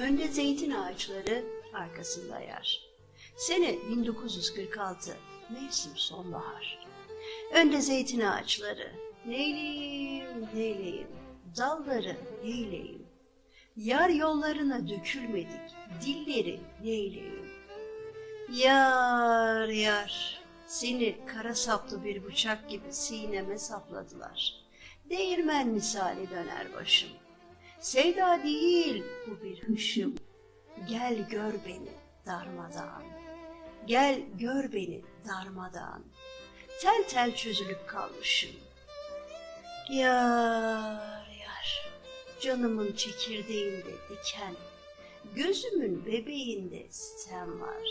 Önde zeytin ağaçları, arkasında yar. Sene 1946, mevsim sonbahar. Önde zeytin ağaçları, neyleyim, neyleyim, dalları neyleyim. Yar yollarına dökülmedik, dilleri neyleyim. Yar yar, seni kara saplı bir bıçak gibi sineme sapladılar. Değirmen misali döner başım. Sevda değil bu bir hışım. Gel gör beni darmadağın. Gel gör beni darmadağın. Tel tel çözülüp kalmışım. Yar yar, canımın çekirdeğinde diken, gözümün bebeğinde sitem var.